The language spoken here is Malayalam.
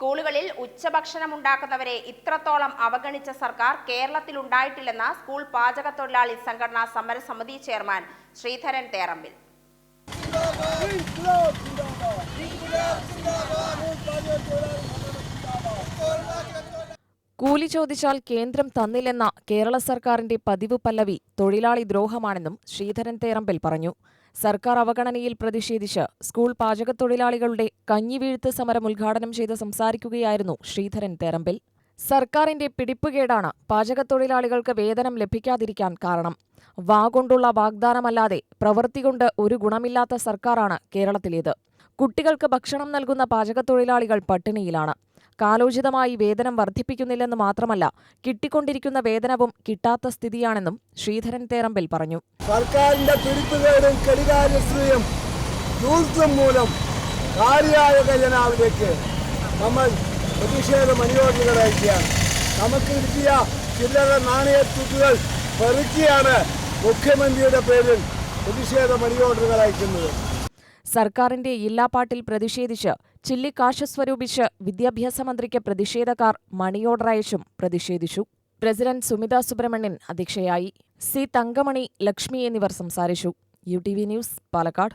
സ്കൂളുകളിൽ ഉച്ചഭക്ഷണം ഉണ്ടാക്കുന്നവരെ ഇത്രത്തോളം അവഗണിച്ച സർക്കാർ കേരളത്തിൽ ഉണ്ടായിട്ടില്ലെന്ന് സ്കൂൾ പാചക തൊഴിലാളി സംഘടനാ സമരസമിതി ചെയർമാൻ ശ്രീധരൻ തേറമ്പിൽ. കൂലി ചോദിച്ചാൽ കേന്ദ്രം തന്നില്ലെന്ന കേരള സർക്കാരിന്റെ പതിവ് പല്ലവി തൊഴിലാളി ദ്രോഹമാണെന്നും ശ്രീധരൻ തേറമ്പിൽ പറഞ്ഞു. സർക്കാർ അവഗണനയിൽ പ്രതിഷേധിച്ച് സ്കൂൾ പാചകത്തൊഴിലാളികളുടെ കഞ്ഞിവീഴ്ത്ത് സമരം ഉദ്ഘാടനം ചെയ്ത് സംസാരിക്കുകയായിരുന്നു ശ്രീധരൻ തേറമ്പിൽ. സർക്കാരിന്റെ പിടിപ്പുകേടാണ് പാചകത്തൊഴിലാളികൾക്ക് വേതനം ലഭിക്കാതിരിക്കാൻ കാരണം. വാഗൊണ്ടുള്ള വാഗ്ദാനമല്ലാതെ പ്രവൃത്തി കൊണ്ട് ഒരു ഗുണമില്ലാത്ത സർക്കാരാണ് കേരളത്തിലേത്. കുട്ടികൾക്ക് ഭക്ഷണം നൽകുന്ന പാചകത്തൊഴിലാളികൾ പട്ടിണിയിലാണ്. കാലോചിതമായി വേതനം വർദ്ധിപ്പിക്കുന്നില്ലെന്ന് മാത്രമല്ല കിട്ടിക്കൊണ്ടിരിക്കുന്ന വേതനവും കിട്ടാത്ത സ്ഥിതിയാണെന്നും ശ്രീധരൻ തേറമ്പിൽ പറഞ്ഞു. സർക്കാരിന്റെ പിടിപ്പുകേടും കെടികാര്യസ്ഥയും ദൂർത്തും മൂലം കാര്യായ ഖജനാവിലേക്ക് നമ്മൾ പ്രതിഷേധം മണിയോട്ടുകൾ അയക്കുകയാണ് നമുക്ക് കിട്ടിയ ചില്ലറ നാണയത്തുട്ടുകൾ പെറുക്കിയാണ് മുഖ്യമന്ത്രിയുടെ പേരിൽ പ്രതിഷേധ മണിയോട്ടുകൾ അയക്കുന്നത് സർക്കാരിന്റെ ഇല്ലാപ്പാട്ടിൽ പ്രതിഷേധിച്ച് ചില്ലിക്കാശ് സ്വരൂപിച്ച് വിദ്യാഭ്യാസ മന്ത്രിക്ക് പ്രതിഷേധക്കാർ മണിയോർഡറയച്ചും പ്രതിഷേധിച്ചു. പ്രസിഡന്റ് സുമിത സുബ്രഹ്മണ്യൻ അധ്യക്ഷയായി. സി തങ്കമണി ലക്ഷ്മി എന്നിവർ സംസാരിച്ചു. U T V news Palakkad.